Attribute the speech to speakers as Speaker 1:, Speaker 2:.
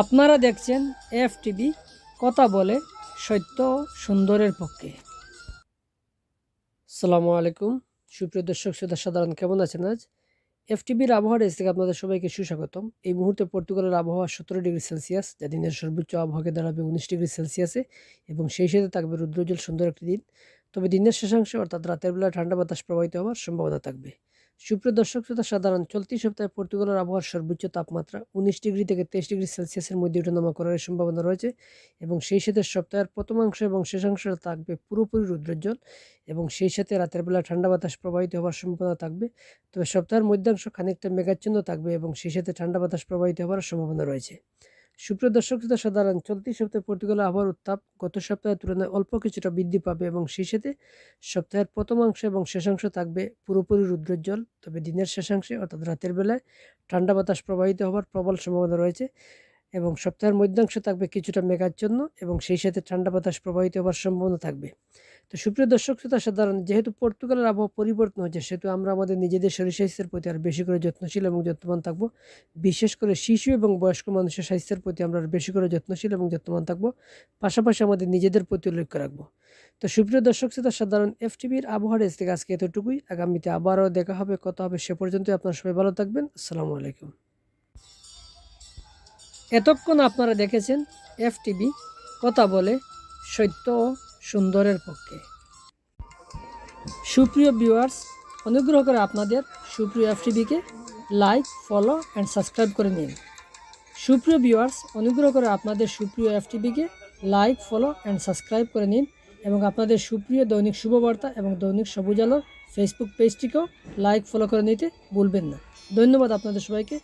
Speaker 1: আপনারা দেখছেন F TV কথা বলে সত্য সুন্দরের পক্ষে। সালামু আলাইকুম। সুপ্রিয় দর্শক শ্রোতা সাধারণ কেমন আছেন আজ? এফ টিভির আবহাওয়া ডেস্ক থেকে আপনাদের সবাইকে সুস্বাগতম। এই মুহূর্তে পর্তুগালের আবহাওয়া সতেরো ডিগ্রি সেলসিয়াস, যা দিনের সর্বোচ্চ আবহাওয়াকে দাঁড়াবে উনিশ ডিগ্রি সেলসিয়াসে, এবং সেই সাথে থাকবে রুদ্রোজ্জ্বল সুন্দর একটি দিন। তবে দিনের শেষাংশে, অর্থাৎ রাতের বেলা ঠান্ডা বাতাস প্রবাহিত হওয়ার সম্ভাবনা থাকবে। সুপ্রিয় দর্শক, শ্রোতা, সাধারণ, চলতি সপ্তাহে পর্তুগালের আবহাওয়ার সর্বোচ্চ তাপমাত্রা উনিশ ডিগ্রি থেকে তেইশ ডিগ্রি সেলসিয়াসের মধ্যে ওঠানামা করার সম্ভাবনা রয়েছে এবং সেই সাথে সপ্তাহের প্রথমাংশ এবং শেষাংশ থাকবে পুরোপুরি রুদ্রোজ্জ্বল এবং সেই সাথে রাতের বেলা ঠান্ডা বাতাস প্রবাহিত হওয়ার সম্ভাবনা থাকবে। তবে সপ্তাহের মধ্যাংশ খানিকটা মেঘাচ্ছন্ন থাকবে এবং সেই সাথে ঠান্ডা বাতাস প্রবাহিত হওয়ার সম্ভাবনা রয়েছে। সুপ্রিয় দর্শক শ্রোতা, সাধারণ চলতি সপ্তাহে পর্তুগাল আবহাওয়ার উত্তাপ। গত সপ্তাহের তুলনায় অল্প কিছুটা বৃদ্ধি পাবে এবং সেই সাথে সপ্তাহের প্রথমাংশ এবং শেষাংশ থাকবে পুরোপুরি রুদ্রোজ্জ্বল তবে দিনের শেষাংশে অর্থাৎ রাতের বেলায়, ঠান্ডা বাতাস প্রবাহিত হওয়ার প্রবল সম্ভাবনা রয়েছে। এবং সপ্তাহের মধ্যাংশ থাকবে কিছুটা মেঘাচ্ছন্ন এবং সেই সাথে ঠান্ডা বাতাস প্রবাহিত হওয়ার সম্ভাবনা থাকবে। তো সুপ্রিয় দর্শক, শ্রোতা সাধারণ, যেহেতু পর্তুগালের আবহাওয়া পরিবর্তন হচ্ছে সেহেতু আমরা আমাদের নিজেদের শরীর স্বাস্থ্যের প্রতি আর বেশি করে যত্নশীল এবং যত্নবান থাকব। বিশেষ করে শিশু এবং বয়স্ক মানুষের স্বাস্থ্যের প্রতি আমরা বেশি করে যত্নশীল এবং যত্নবান থাকব। পাশাপাশি আমাদের নিজেদের প্রতি লক্ষ্য রাখব। তো সুপ্রিয় দর্শক, শ্রোতা সাধারণ এফ টিভির আবহাওয়ার থেকে আজকে এতটুকুই। আগামীতে আবারও দেখা হবে, কথা হবে সে পর্যন্ত আপনারা সবাই ভালো থাকবেন। আসসালামু আলাইকুম। এতক্ষণ আপনারা দেখেছেন এফ টিভি কথা বলে সত্য ও সুন্দরের পক্ষে। সুপ্রিয় ভিউয়ার্স অনুগ্রহ করে আপনাদের সুপ্রিয় এফ টিভিকে লাইক ফলো অ্যান্ড সাবস্ক্রাইব করে নিন। সুপ্রিয় ভিউয়ার্স অনুগ্রহ করে আপনাদের সুপ্রিয় এফ টিভিকে লাইক ফলো অ্যান্ড সাবস্ক্রাইব করে নিন এবং আপনাদের সুপ্রিয় দৈনিক শুভবার্তা এবং দৈনিক সবুজ আলোর ফেসবুক পেজটিকেও লাইক ফলো করে নিতে ভুলবেন না। ধন্যবাদ আপনাদের সবাইকে।